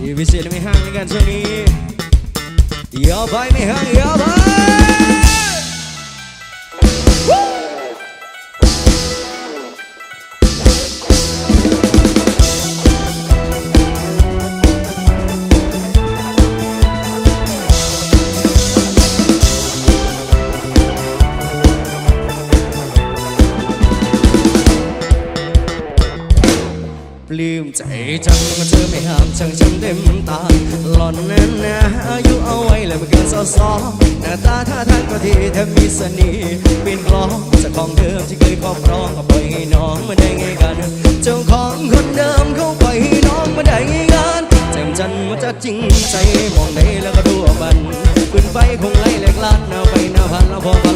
If you see me hanging, Anthony, you'll buy me hang, you buy. ลื้มใจจังมาเธอไม่ห้ามช่างช้ำเต็มตาหล่อนนั้นนะอายุเอาไว้แล้วไม่เกินสอสอหน้าตาท่าทางก็ทีแทบมีเสน่ห์เป็นกลองจากของเดิมที่เคยครอบครองก็ปล่อยให้น้องมาได้ไงกันเจ้าของคนเดิมเขาปล่อยให้น้องมาได้ไงกันแจ่มจันทร์มันจะจริงใจมองได้แล้วก็ดูว่ามันปืนไฟคงไล่แหลกลานเอาไปหน้าพันแล้วพอ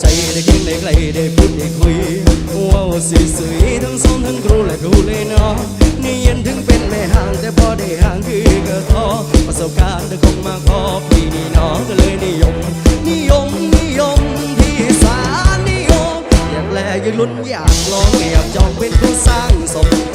ใจได้เคียงได้ไกลได้พูดได้คุยว้าวสวยๆทั้งสองทั้งครูและครูเลยเนาะนี่ยันถึงเป็นแม่ห่างแต่พอได้ห่างคือก็ท้อประสบการณ์เธอคงมาขอพี่นี่เนาะก็เลยนิยม นิยมนิยมที่สารนิยมอยากแลอยากลุ้นอยากลองอยากจองเป็นผู้สร้างสม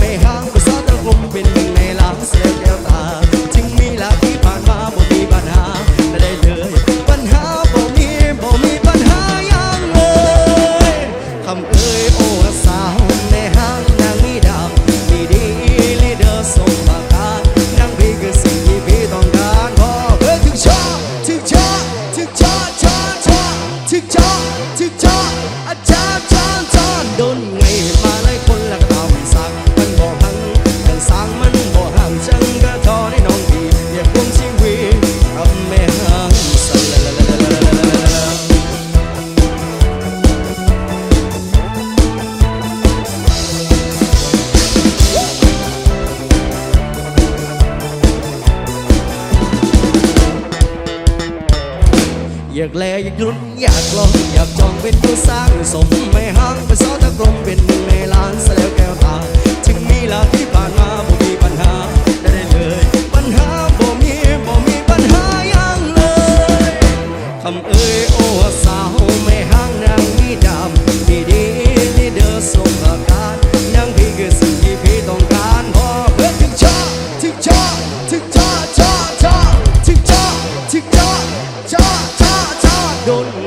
don't. อยากแลอยากรุนอยากลองอยากจองเป็นผู้สร้างสมไม่ห่างเป็นสอตะกรมเป็นหม่ล้านสแล้วแก้วตาถึงมีลาที่ผ่านมาบ่มีปัญหาได้เลยปัญหาบ่มีบ่มีปัญหายังเลยคำเอ่ยโอ้ don't